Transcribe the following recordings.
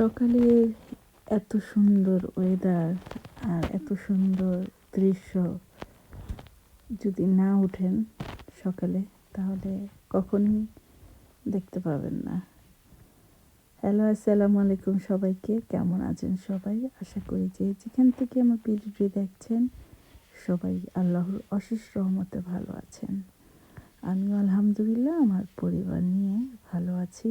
সকালে এত সুন্দর ওয়েদার আর এত সুন্দর দৃশ্য যদি না ওঠেন সকালে, তাহলে কখনই দেখতে পাবেন না। হ্যালো আসসালামু আলাইকুম সবাইকে। কেমন আছেন সবাই? আশা করি যে যেখান থেকে আমার ভিডিওটি দেখছেন, সবাই আল্লাহর অশেষ রহমতে ভালো আছেন। আমিও আলহামদুলিল্লাহ, আমার পরিবার নিয়ে ভালো আছি।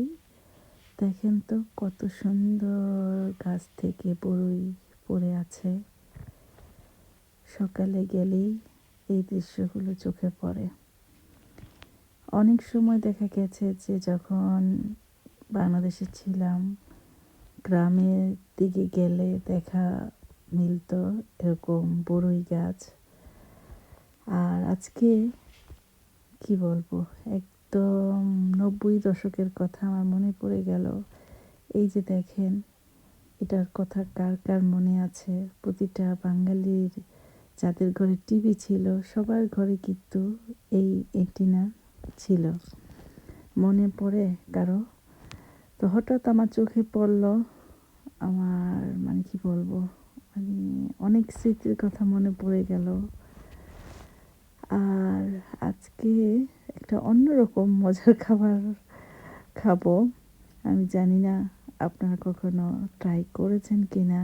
দেখেন তো কত সুন্দর গাছ থেকে বড়ই পড়ে আছে। সকালে গেলেই এই দৃশ্যগুলো চোখে পড়ে। অনেক সময় দেখা গেছে যে যখন বাংলাদেশে ছিলাম, গ্রামের দিকে গেলে দেখা মিলত এরকম বড়ই গাছ। আর আজকে কি বলব? একদম নব্বই দশকের কথা আমার মনে পড়ে গেল। এই যে দেখেন, এটার কথা কার কার মনে আছে? প্রতিটা বাঙালির যাদের ঘরে টিভি ছিল, সবার ঘরে কিন্তু এই এন্টিনা ছিল। মনে পড়ে কারও? তো হঠাৎ আমার চোখে পড়ল, আমার মানে কি বলব মানে অনেক স্মৃতির কথা মনে পড়ে গেল। আর আজকে একটা অন্যরকম মজার খাবার খাব। আমি জানি না আপনারা কখনো ট্রাই করেছেন কি না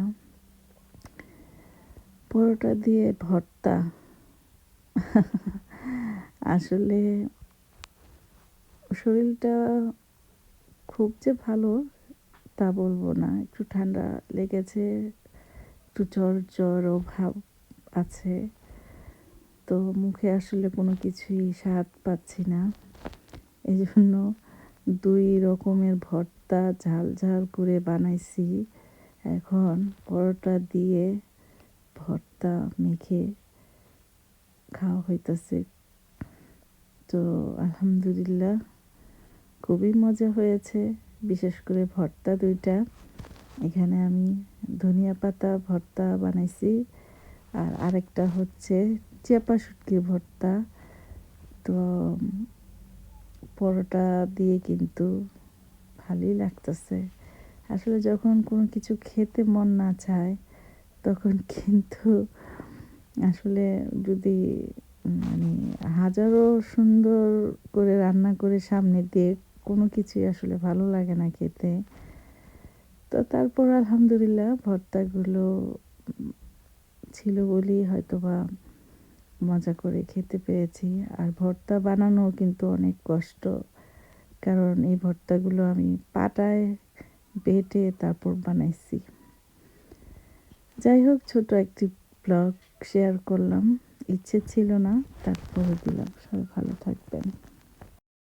পরোটা দিয়ে ভর্তা। আসলে শরীরটা খুব যে ভালো তা বলব না। একটু ঠান্ডা লেগেছে, একটু জ্বর জ্বরও ভাব আছে। তো মুখে আসলে কোনো কিছুই স্বাদ পাচ্ছি না। এই জন্য দুই রকমের ভর্তা ঝাল ঝাল করে বানাইছি। এখন পরোটা দিয়ে ভর্তা মেখে খাওয়া হইতেছে। তো আলহামদুলিল্লাহ খুবই মজা হয়েছে, বিশেষ করে ভর্তা দুইটা। এখানে আমি ধনিয়া পাতা ভর্তা বানাইছি। আর আরেকটা হচ্ছে চেপা শুটকি ভর্তা। তো, পরোটা দিয়ে কিন্তু ভালোই লাগতেছে। আসলে যখন কোনো কিছু খেতে মন না চায়, তখন কিন্তু আসলে যদি মানে হাজারো সুন্দর করে রান্না করে সামনে দিয়ে কোনো কিছুই আসলে ভালো লাগে না খেতে, তো তারপর আলহামদুলিল্লাহ ভর্তাগুলো ছিল বলেই হয়তো বা মজা করে খেতে পেরেছি। আর ভর্তা বানানো কিন্তু অনেক কষ্ট। কারণ এই ভর্তাগুলো আমি পাটায় বেটে তারপর বানাইছি। যাই হোক ছোট একটি ব্লগ শেয়ার করলাম। ইচ্ছে ছিল না, তারপরে দিলাম। সবাই ভালো থাকবেন।